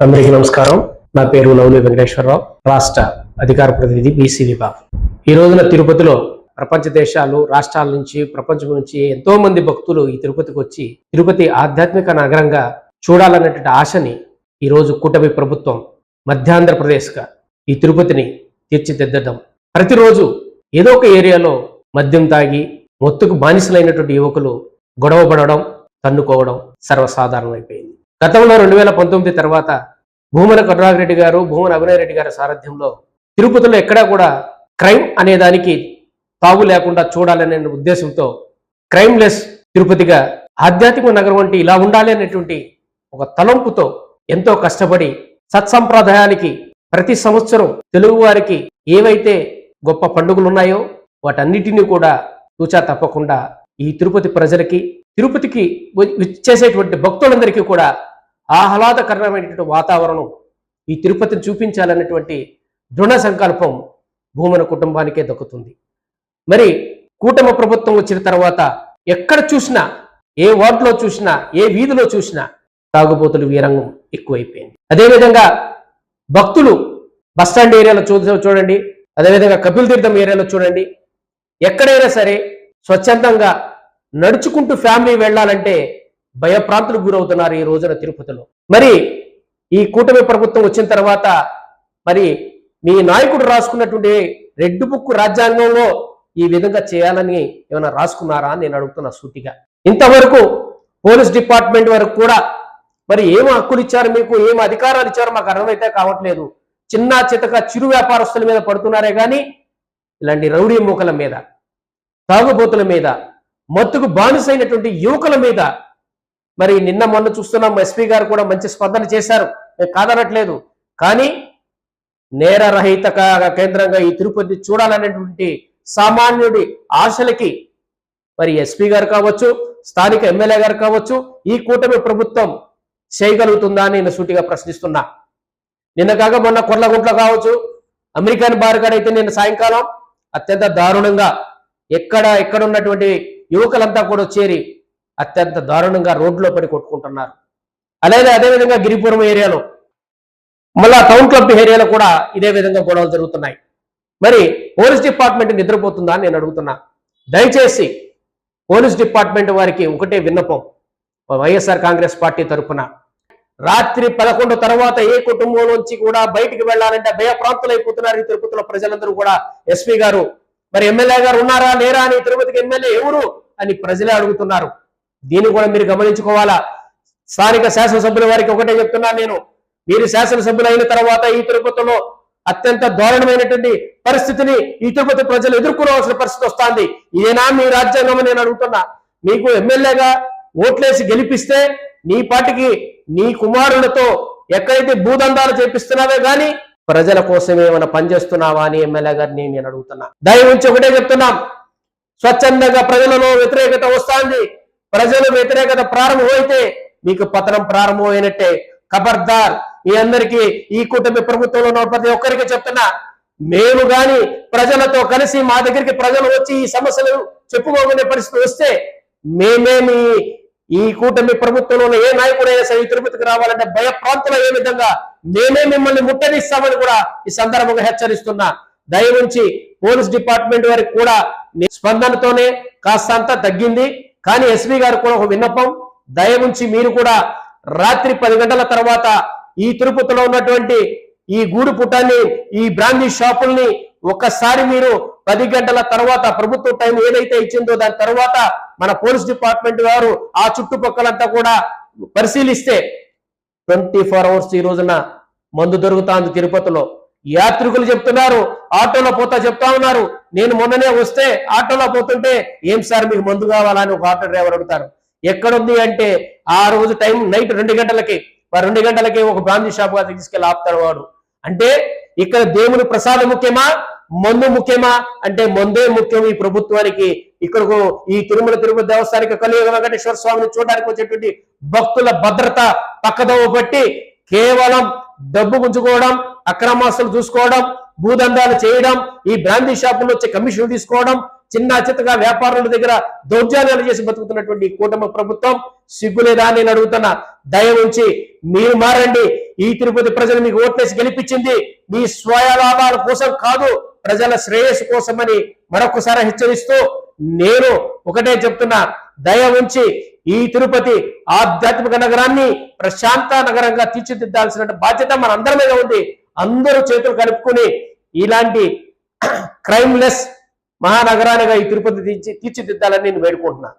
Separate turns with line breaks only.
అందరికీ నమస్కారం. నా పేరు లౌలి వెంకటేశ్వరరావు రాష్ట్ర అధికార ప్రతినిధి బీసీ విభాగం. ఈ రోజున తిరుపతిలో ప్రపంచ దేశాలు రాష్ట్రాల నుంచి ప్రపంచం నుంచి ఎంతో మంది భక్తులు ఈ తిరుపతికి వచ్చి తిరుపతి ఆధ్యాత్మిక నగరంగా చూడాలన్నటువంటి ఆశని ఈరోజు కూటమి ప్రభుత్వం మధ్యాంధ్రప్రదేశ్గా ఈ తిరుపతిని తీర్చిదిద్దడం. ప్రతిరోజు ఏదో ఒక ఏరియాలో మద్యం తాగి మొత్తుకు బానిసలైనటువంటి యువకులు గొడవ పడడం తన్నుకోవడం సర్వసాధారణమైపోయింది. గతంలో రెండు వేల పంతొమ్మిది తర్వాత భూమన కరుణాకరెడ్డి గారు భూమన అభినయ్ రెడ్డి గారి సారథ్యంలో తిరుపతిలో ఎక్కడా కూడా క్రైమ్ అనే దానికి తావు లేకుండా చూడాలనే ఉద్దేశంతో క్రైమ్ లెస్ తిరుపతిగా ఆధ్యాత్మిక నగరం వంటి ఇలా ఉండాలి అనేటువంటి ఒక తలంపుతో ఎంతో కష్టపడి సత్సంప్రదాయానికి ప్రతి సంవత్సరం తెలుగువారికి ఏవైతే గొప్ప పండుగలు ఉన్నాయో వాటన్నిటినీ కూడా తూచా తప్పకుండా ఈ తిరుపతి ప్రజలకి తిరుపతికి చేసేటువంటి భక్తులందరికీ కూడా ఆహ్లాదకరమైనటువంటి వాతావరణం ఈ తిరుపతిని చూపించాలన్నటువంటి దృఢ సంకల్పం భూమన కుటుంబానికే దక్కుతుంది. మరి కూటమి ప్రభుత్వం వచ్చిన తర్వాత ఎక్కడ చూసినా ఏ వార్డులో చూసినా ఏ వీధిలో చూసినా తాగుబోతులు వీరంగం ఎక్కువైపోయింది. అదేవిధంగా భక్తులు బస్టాండ్ ఏరియాలో చూ చూడండి. అదేవిధంగా కపిల్ తీర్థం ఏరియాలో చూడండి. ఎక్కడైనా సరే స్వచ్ఛందంగా నడుచుకుంటూ ఫ్యామిలీ వెళ్ళాలంటే భయప్రాంతులు గురవుతున్నారు ఈ రోజున తిరుపతిలో. మరి ఈ కూటమి ప్రభుత్వం వచ్చిన తర్వాత మరి మీ నాయకుడు రాసుకున్నటువంటి రెడ్ బుక్ రాజ్యాంగంలో ఈ విధంగా చేయాలని ఏమైనా రాసుకున్నారా అని నేను అడుగుతున్నా సూటిగా. ఇంతవరకు పోలీస్ డిపార్ట్మెంట్ వరకు కూడా మరి ఏం హక్కులు ఇచ్చారు మీకు ఏం అధికారాలు ఇచ్చారో మాకు అర్థమైతే కావట్లేదు. చిన్న చితక చిరు వ్యాపారస్తుల మీద పడుతున్నారే కానీ ఇలాంటి రౌడీ మూకల మీద తాగుబోతుల మీద మత్తుకు బానిసైనటువంటి యువకుల మీద మరి నిన్న మొన్న చూస్తున్నాం ఎస్పీ గారు కూడా మంచి స్పందన చేశారు. నేను కాదనట్లేదు. కానీ నేరరహిత రహిత కేంద్రంగా ఈ తిరుపతి చూడాలనేటువంటి సామాన్యుడి ఆశలకి మరి ఎస్పీ గారు కావచ్చు స్థానిక ఎమ్మెల్యే గారు కావచ్చు ఈ కూటమి ప్రభుత్వం చేయగలుగుతుందా అని నేను సూటిగా ప్రశ్నిస్తున్నా. నిన్న కాక మొన్న కొర్లగుంట్లో కావచ్చు అమెరికన్ బార్ అయితే నిన్న సాయంకాలం అత్యంత దారుణంగా ఎక్కడ ఎక్కడ ఉన్నటువంటి యువకులంతా కూడా చేరి అత్యంత దారుణంగా రోడ్లో పడి కొట్టుకుంటున్నారు. అలాగే అదేవిధంగా గిరిపురం ఏరియాలో మళ్ళా టౌన్ క్లబ్ ఏరియాలో కూడా ఇదే విధంగా గొడవలు జరుగుతున్నాయి. మరి పోలీస్ డిపార్ట్మెంట్ నిద్రపోతుందా అని నేను అడుగుతున్నా. దయచేసి పోలీస్ డిపార్ట్మెంట్ వారికి ఒకటే విన్నపం. వైఎస్ఆర్ కాంగ్రెస్ పార్టీ తరఫున రాత్రి పదకొండు తర్వాత ఏ కుటుంబం నుంచి కూడా బయటికి వెళ్ళాలంటే భయ అయిపోతున్నారు ఈ తిరుపతిలో ప్రజలందరూ కూడా. ఎస్పీ గారు మరి ఎమ్మెల్యే గారు ఉన్నారా లేరా అని తిరుపతికి ఎమ్మెల్యే ఎవరు అని ప్రజలే అడుగుతున్నారు. దీన్ని కూడా మీరు గమనించుకోవాలా? స్థానిక శాసనసభ్యుల వారికి ఒకటే చెప్తున్నా నేను. మీరు శాసనసభ్యులు అయిన తర్వాత ఈ తిరుపతిలో అత్యంత దారుణమైనటువంటి పరిస్థితిని ఈ తిరుపతి ప్రజలు ఎదుర్కోవాల్సిన పరిస్థితి వస్తుంది. ఇదేనా మీ రాజ్యాంగం నేను అడుగుతున్నా. మీకు ఎమ్మెల్యేగా ఓట్లేసి గెలిపిస్తే నీ పార్టీకి నీ కుమారులతో ఎక్కడైతే భూదందాలు చేపిస్తున్నావే గాని ప్రజల కోసం ఏమైనా పనిచేస్తున్నావా అని ఎమ్మెల్యే గారిని నేను అడుగుతున్నా. దయ ఉంచి ఒకటే చెప్తున్నాం. స్వచ్ఛందంగా ప్రజలలో వ్యతిరేకత వస్తాంది. ప్రజల వ్యతిరేకత ప్రారంభమైతే మీకు పతనం ప్రారంభమైనట్టే. ఖబర్దార్ మీ అందరికీ ఈ కూటమి ప్రభుత్వంలో ఉన్న ప్రతి ఒక్కరికి చెప్తున్నా మేము గాని ప్రజలతో కలిసి మా దగ్గరికి ప్రజలు వచ్చి ఈ సమస్యలు చెప్పుకోకునే పరిస్థితి వస్తే మేమేమి ఈ కూటమి ప్రభుత్వంలో ఏ నాయకుడైనా సరే తిరుపతికి రావాలంటే భయప్రాంతులు ఏ విధంగా మేమే మిమ్మల్ని ముట్టడిస్తామని కూడా ఈ సందర్భంగా హెచ్చరిస్తున్నా. దయ నుంచి పోలీస్ డిపార్ట్మెంట్ వారికి కూడా నీ స్పందనతోనే కాస్తంత తగ్గింది. కానీ ఎస్పీ గారు కూడా ఒక విన్నపం. దయముంచి మీరు కూడా రాత్రి పది గంటల తర్వాత ఈ తిరుపతిలో ఉన్నటువంటి ఈ గూడు పుటాన్ని ఈ బ్రాందీ షాపుల్ని ఒక్కసారి మీరు పది గంటల తర్వాత ప్రభుత్వ టైం ఏదైతే ఇచ్చిందో దాని తర్వాత మన పోలీస్ డిపార్ట్మెంట్ వారు ఆ చుట్టుపక్కలంతా కూడా పరిశీలిస్తే ట్వంటీ ఫోర్ అవర్స్ ఈ రోజున మందు దొరుకుతాంది తిరుపతిలో. యాత్రికులు చెప్తున్నారు ఆటోలో పోతా చెప్తా ఉన్నారు. నేను మొన్ననే వస్తే ఆటోలో పోతుంటే ఏం సార్ మీకు మందు కావాలని ఒక ఆటో డ్రైవర్ అడుగుతారు. ఎక్కడుంది అంటే ఆ రోజు టైం నైట్ రెండు గంటలకి రెండు గంటలకి ఒక బ్రాందీ షాప్ తీసుకెళ్ళి ఆపుతాడు వాడు. అంటే ఇక్కడ దేవుని ప్రసాదం ముఖ్యమా మందు ముఖ్యమా? అంటే మందే ముఖ్యం ఈ ప్రభుత్వానికి. ఇక్కడకు ఈ తిరుమల తిరుపతి దేవస్థానికి కలియుగ వెంకటేశ్వర స్వామిని చూడడానికి వచ్చేటువంటి భక్తుల భద్రత పక్కదోవ పట్టి కేవలం డబ్బు గుంజుకోవడం అక్రమాస్తులు చూసుకోవడం భూదందాలు చేయడం ఈ బ్రాందీ షాపుల్లో వచ్చే కమిషన్ తీసుకోవడం చిన్న చిత్తగా వ్యాపారుల దగ్గర దౌర్జన్యాలు చేసి బతుకుతున్నటువంటి కూటమి ప్రభుత్వం సిగ్గులేదా నేను అడుగుతున్నా. దయ ఉంచి మీరు మారండి. ఈ తిరుపతి ప్రజలు మీకు ఓట్లేసి గెలిపించింది మీ స్వయ లాభాల కోసం కాదు ప్రజల శ్రేయస్సు కోసమని మరొకసారి హెచ్చరిస్తూ నేను ఒకటే చెప్తున్నా. దయ ఉంచి ఈ తిరుపతి ఆధ్యాత్మిక నగరాన్ని ప్రశాంత నగరంగా తీర్చిదిద్దాల్సిన బాధ్యత మన అందరి మీద ఉంది. అందరూ చేతులు కలుపుకొని ఇలాంటి క్రైమ్లెస్ మహానగరానిగా ఈ తిరుపతి తీర్చి తీర్చిదిద్దాలని నేను వేడుకుంటున్నాను.